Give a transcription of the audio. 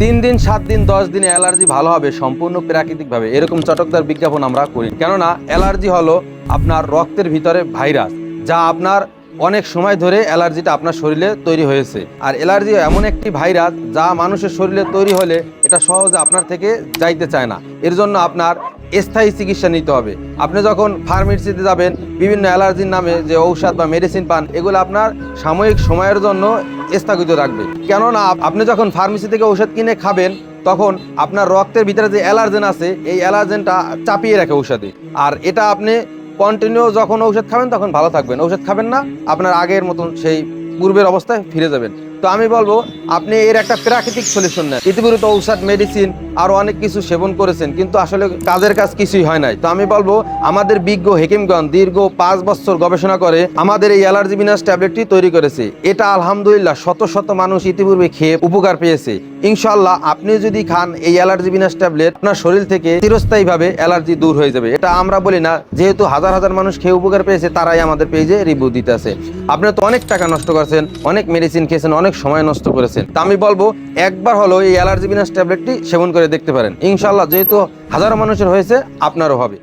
তিন দিন, সাত দিন, দশ দিনে অ্যালার্জি ভালো হবে সম্পূর্ণ প্রাকৃতিকভাবে। এরকম চটকদার বিজ্ঞাপন আমরা করি। কেননা, অ্যালার্জি হলো আপনার রক্তের ভিতরে ভাইরাস, যা আপনার অনেক সময় ধরে অ্যালার্জিটা আপনার শরীরে তৈরি হয়েছে। আর অ্যালার্জি এমন একটি ভাইরাস, যা মানুষের শরীরে তৈরি হলে এটা সহজে আপনার থেকে যাইতে চায় না। এর জন্য আপনার স্থায়ী চিকিৎসা নিতে হবে। আপনি যখন ফার্মেসিতে যাবেন, বিভিন্ন অ্যালার্জির নামে যে ঔষধ বা মেডিসিন পান, এগুলো আপনার সাময়িক সময়ের জন্য স্থগিত রাখবে। কেননা আপনি যখন ফার্মেসি থেকে ওষুধ কিনে খাবেন, তখন আপনার রক্তের ভিতরে যে অ্যালার্জেন আছে, এই অ্যালার্জেনটা চাপিয়ে রাখে ঔষধে। আর এটা আপনি কন্টিনিউ যখন ঔষধ খাবেন, তখন ভালো থাকবেন। ঔষধ খাবেন না, আপনার আগের মতন সেই পূর্বের অবস্থায় ফিরে যাবেন। তো আমি বলব, আপনি এর একটা প্রাকৃতিক সলিউশন নেন। ইতিপূর্বে ঔষধ মেডিসিন আরও অনেক কিছু সেবন করেছেন, কিন্তু আসলে কাজের কাজ কিছুই হয় নাই। তো আমি বলব, আমাদের বিজ্ঞ হেকিমগণ দীর্ঘ পাঁচ বছর গবেষণা করে আমাদের এই অ্যালার্জি বিনাশ ট্যাবলেটটি তৈরি করেছে। এটা আলহামদুলিল্লাহ শত শত মানুষ ইতিপূর্বে খেয়ে উপকার পেয়েছে। ইনশাল্লাহ আপনি যদি খান এই অ্যালার্জি বিনাশ ট্যাবলেট, আপনার শরীর থেকে চিরস্থায়ীভাবে অ্যালার্জি দূর হয়ে যাবে। এটা আমরা বলি না, যেহেতু হাজার হাজার মানুষ খেয়ে উপকার পেয়েছে, তারাই আমাদের পেজে রিভিউ দিতে আছে আপনি তো অনেক টাকা নষ্ট করছেন, অনেক মেডিসিন খেয়েছেন অনেক সময় নষ্ট করেছেন। তা আমি বলব, একবার হলো এই অ্যালার্জি বিনাশ ট্যাবলেটটি সেবন করে দেখতে পারেন। ইনশাল্লাহ যেহেতু হাজারো মানুষের হয়েছে, আপনারও হবে।